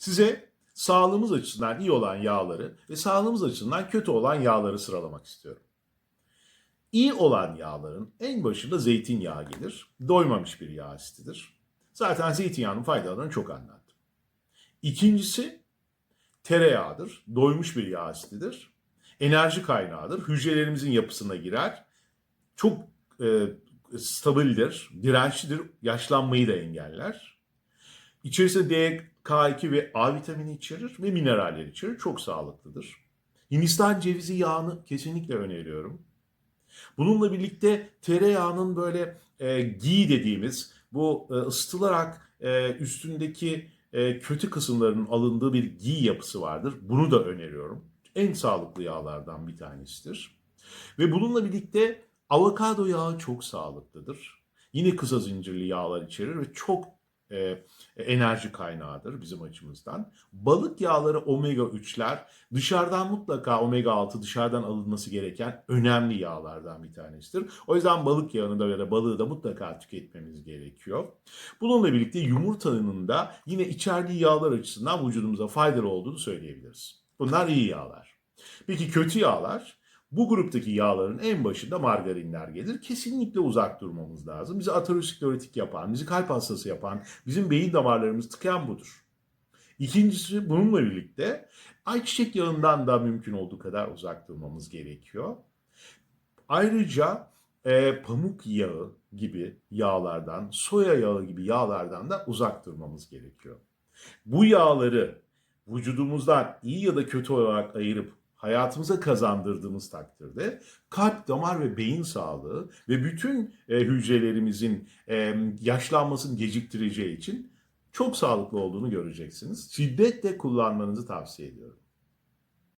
Size sağlığımız açısından iyi olan yağları ve sağlığımız açısından kötü olan yağları sıralamak istiyorum. İyi olan yağların en başında zeytinyağı gelir. Doymamış bir yağ asitidir. Zaten zeytinyağının faydalarını çok anlattım. İkincisi tereyağıdır. Doymuş bir yağ asitidir. Enerji kaynağıdır. Hücrelerimizin yapısına girer. Çok e, stabildir, dirençlidir. Yaşlanmayı da engeller. İçerisinde D, K2 ve A vitamini içerir ve mineraller içerir. Çok sağlıklıdır. Hindistan cevizi yağını kesinlikle öneriyorum. Bununla birlikte tereyağının böyle e, ghee dediğimiz bu e, ısıtılarak e, üstündeki e, kötü kısımlarının alındığı bir ghee yapısı vardır. Bunu da öneriyorum. En sağlıklı yağlardan bir tanesidir. Ve bununla birlikte avokado yağı çok sağlıklıdır. Yine kısa zincirli yağlar içerir ve çok e, enerji kaynağıdır bizim açımızdan. Balık yağları omega 3'ler dışarıdan mutlaka omega 6 dışarıdan alınması gereken önemli yağlardan bir tanesidir. O yüzden balık yağını da ya da balığı da mutlaka tüketmemiz gerekiyor. Bununla birlikte yumurtanın da yine içerdiği yağlar açısından vücudumuza faydalı olduğunu söyleyebiliriz. Bunlar iyi yağlar. Peki kötü yağlar? Bu gruptaki yağların en başında margarinler gelir. Kesinlikle uzak durmamız lazım. Bizi aterosklerotik yapan, bizi kalp hastası yapan, bizim beyin damarlarımızı tıkayan budur. İkincisi bununla birlikte ayçiçek yağından da mümkün olduğu kadar uzak durmamız gerekiyor. Ayrıca e, pamuk yağı gibi yağlardan, soya yağı gibi yağlardan da uzak durmamız gerekiyor. Bu yağları vücudumuzdan iyi ya da kötü olarak ayırıp hayatımıza kazandırdığımız takdirde kalp, damar ve beyin sağlığı ve bütün e, hücrelerimizin e, yaşlanmasını geciktireceği için çok sağlıklı olduğunu göreceksiniz. Şiddetle kullanmanızı tavsiye ediyorum.